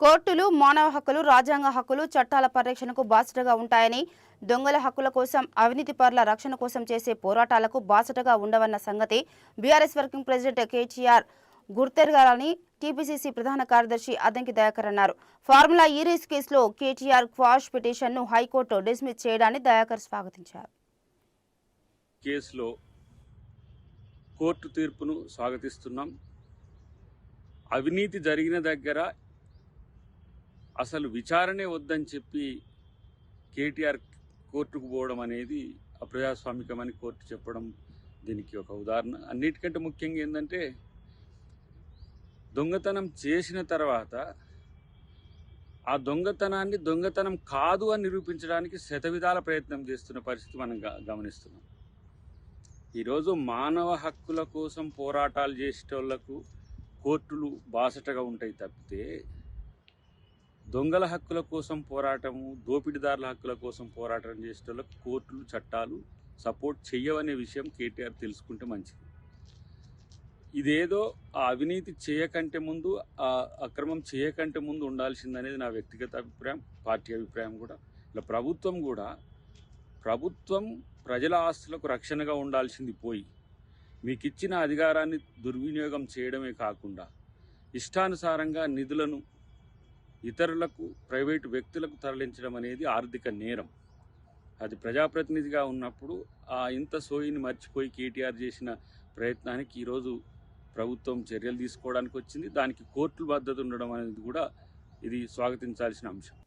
కోర్టులు మానవ హక్కులు రాజ్యాంగ హక్కులు చట్టాల పరిరక్షణకు బాసటగా ఉంటాయని దొంగల హక్కుల కోసం అవినీతి పరుల రక్షణ కోసం చేసే పోరాటాలకు బాసటగా ఉండవన్న సంగతి బీఆర్ఎస్ వర్కింగ్ ప్రెసిడెంట్ కేటీఆర్ గుర్తెరగాలని టీపీసీసీ ప్రధాన కార్యదర్శి అద్దంకి దయాకర్ అన్నారు. ఫార్ములా ఈ రేస్ కేసులో కేటీఆర్ క్వాష్ పిటిషన్ను హైకోర్టు డిస్మిస్ చేయడాన్ని దయాకర్ స్వాగతించారు. కేసులో కోర్టు తీర్పును స్వాగతిస్తున్నాం. అవినీతి జరిగిన దగ్గర అసలు విచారణే వద్దని చెప్పి కేటీఆర్ కోర్టుకు పోవడం అనేది అప్రజాస్వామికమని కోర్టు చెప్పడం దీనికి ఒక ఉదాహరణ. అన్నిటికంటే ముఖ్యంగా ఏంటంటే దొంగతనం చేసిన తర్వాత ఆ దొంగతనాన్ని దొంగతనం కాదు అని నిరూపించడానికి శతవిధాల ప్రయత్నం చేస్తున్న పరిస్థితి మనం గ- గమనిస్తున్నాం. ఈరోజు మానవ హక్కుల కోసం పోరాటాలు చేసేటోళ్ళకు కోర్టులు బాసటగా ఉంటాయి తప్పితే దొంగల హక్కుల కోసం పోరాటము దోపిడీదారుల హక్కుల కోసం పోరాటం చేసేటోళ్ళకు కోర్టులు చట్టాలు సపోర్ట్ చెయ్యవనే విషయం కేటీఆర్ తెలుసుకుంటే మంచిది. ఇదేదో ఆ అవినీతి చేయకంటే ముందు ఆ అక్రమం చేయకంటే ముందు ఉండాల్సిందనేది నా వ్యక్తిగత అభిప్రాయం పార్టీ అభిప్రాయం కూడా. ఇలా ప్రభుత్వం కూడా ప్రభుత్వం ప్రజల ఆస్తులకు రక్షణగా ఉండాల్సింది పోయి మీకు ఇచ్చిన అధికారాన్ని దుర్వినియోగం చేయడమే కాకుండా ఇష్టానుసారంగా నిధులను ఇతరులకు ప్రైవేటు వ్యక్తులకు తరలించడం అనేది ఆర్థిక నేరం. అది ప్రజాప్రతినిధిగా ఉన్నప్పుడు ఆ ఇంత సోయిని మర్చిపోయి కేటీఆర్ చేసిన ప్రయత్నానికి ఈరోజు ప్రభుత్వం చర్యలు తీసుకోవడానికి వచ్చింది దానికి కోర్టుల మద్దతు ఉండడం అనేది కూడా ఇది స్వాగతించాల్సిన అంశం.